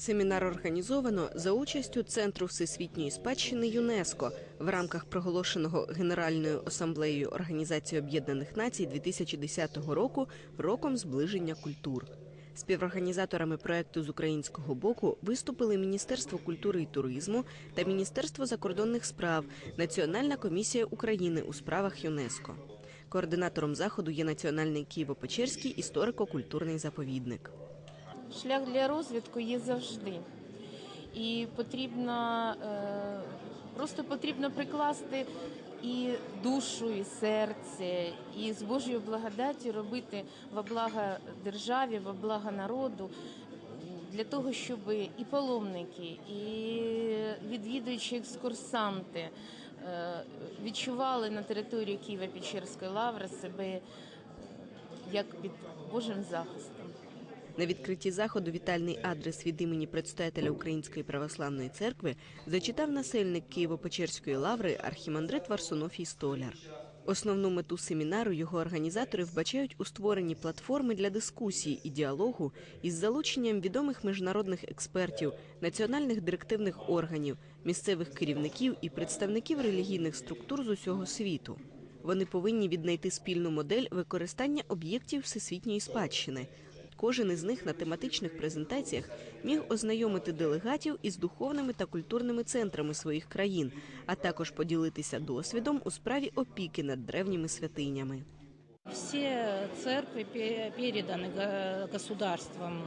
Семінар організовано за участю Центру всесвітньої спадщини ЮНЕСКО в рамках проголошеного Генеральною асамблеєю Організації Об'єднаних Націй 2010 року роком зближення культур. Співорганізаторами проекту з українського боку виступили Міністерство культури і туризму та Міністерство закордонних справ, Національна комісія України у справах ЮНЕСКО. Координатором заходу є Національний Києво-Печерський історико-культурний заповідник. Шлях для розвитку є завжди. І потрібно е, просто потрібно прикласти і душу, і серце, і з Божою благодаттю робити во благо державі, во благо народу. Для того, щоб і паломники, і відвідуючі екскурсанти е, відчували на території Києво-Печерської лаври себе як під Божим захистом. На відкритті заходу вітальний адрес від імені предстоятеля Української православної церкви зачитав насельник Києво-Печерської лаври архімандрит Варсунофій Столяр. Основну мету семінару його організатори вбачають у створенні платформи для дискусії і діалогу із залученням відомих міжнародних експертів, національних директивних органів, місцевих керівників і представників релігійних структур з усього світу. Вони повинні віднайти спільну модель використання об'єктів всесвітньої спадщини. Кожен із них на тематичних презентаціях міг ознайомити делегатів із духовними та культурними центрами своїх країн, а також поділитися досвідом у справі опіки над древніми святинями. Все церкви пе- переданы го- государством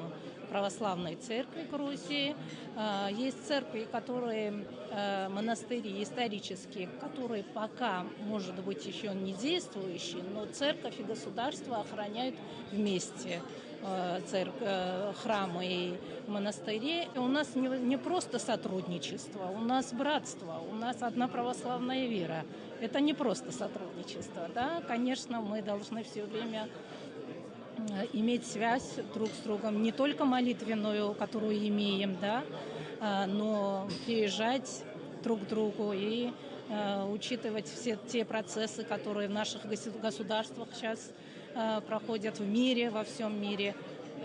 православной церкви Грузии. А, Есть церкви, которые э, монастыри исторические, которые пока, может быть, еще не действующие, но церковь и государство охраняют вместе Э, церк- э, храмы и монастыри. У нас не, не просто сотрудничество, у нас братство, у нас одна православная вера. Это не просто сотрудничество, да. Конечно, мы должны все время э, иметь связь друг с другом, не только молитвенную, которую имеем, да, но приезжать друг к другу и учитывать все те процессы, которые в наших госу- государствах сейчас проходят в мире, во всем мире.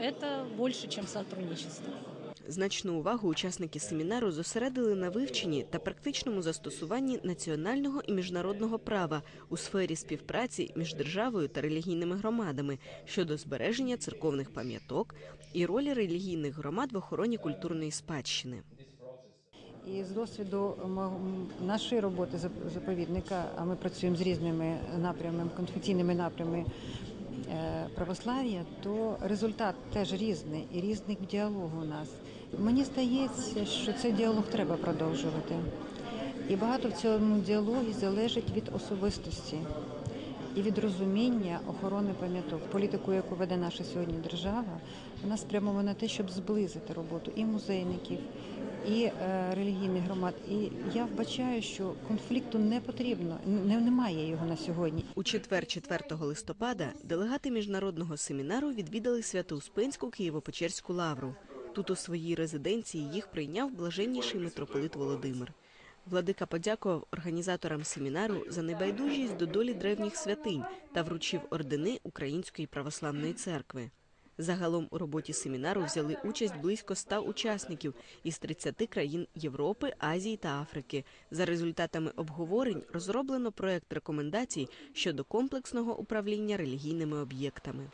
Это больше, чем сотрудничество. Значну увагу учасники семінару зосередили на вивченні та практичному застосуванні національного і міжнародного права у сфері співпраці між державою та релігійними громадами щодо збереження церковних пам'яток і ролі релігійних громад в охороні культурної спадщини. І з досвіду нашої роботи зап- заповідника, а ми працюємо з різними напрямами, конфесійними напрямами православ'я, то результат теж різний і різний діалог у нас. Мені здається, що цей діалог треба продовжувати. І багато в цьому діалогі залежить від особистості і від розуміння охорони пам'яток. Політику, яку веде наша сьогодні держава, вона спрямована на те, щоб зблизити роботу і музейників, і е, релігійних громад. І я вбачаю, що конфлікту не потрібно, не, немає його на сьогодні. У четвер, 4 листопада, делегати міжнародного семінару відвідали Свято-Успенську Києво-Печерську лавру. Тут у своїй резиденції їх прийняв блаженніший митрополит Володимир. Владика подякував організаторам семінару за небайдужість до долі древніх святинь та вручив ордени Української православної церкви. Загалом у роботі семінару взяли участь близько 100 учасників із 30 країн Європи, Азії та Африки. За результатами обговорень розроблено проект рекомендацій щодо комплексного управління релігійними об'єктами.